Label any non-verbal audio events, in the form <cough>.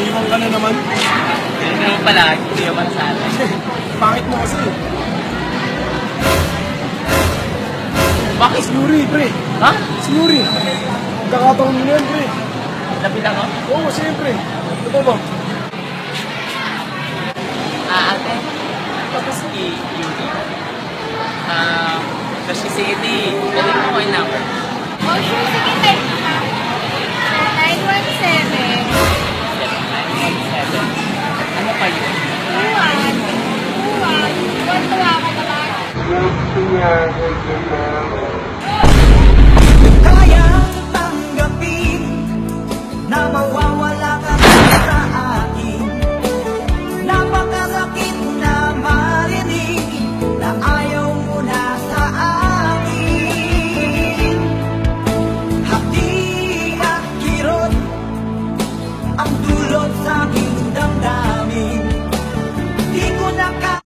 Liwang ka na naman. Hindi naman pala, hindi naman sa atin. <laughs> Pangit mo kasi. Bakit? Yuri, pre. Ha? Si Yuri. Kakataon mo na yan, pre. Lapit ako? Oo, siyempre. Ano ba? Ah, ate. Tapos si Yuri. Ah, kasi si Iti, balik mo ko yung number. Oh, sure. Sige, type ka. 917 797. Ano pa yun? 21 21 Tuwa ka naman. kayang tanggapin na mawawala time.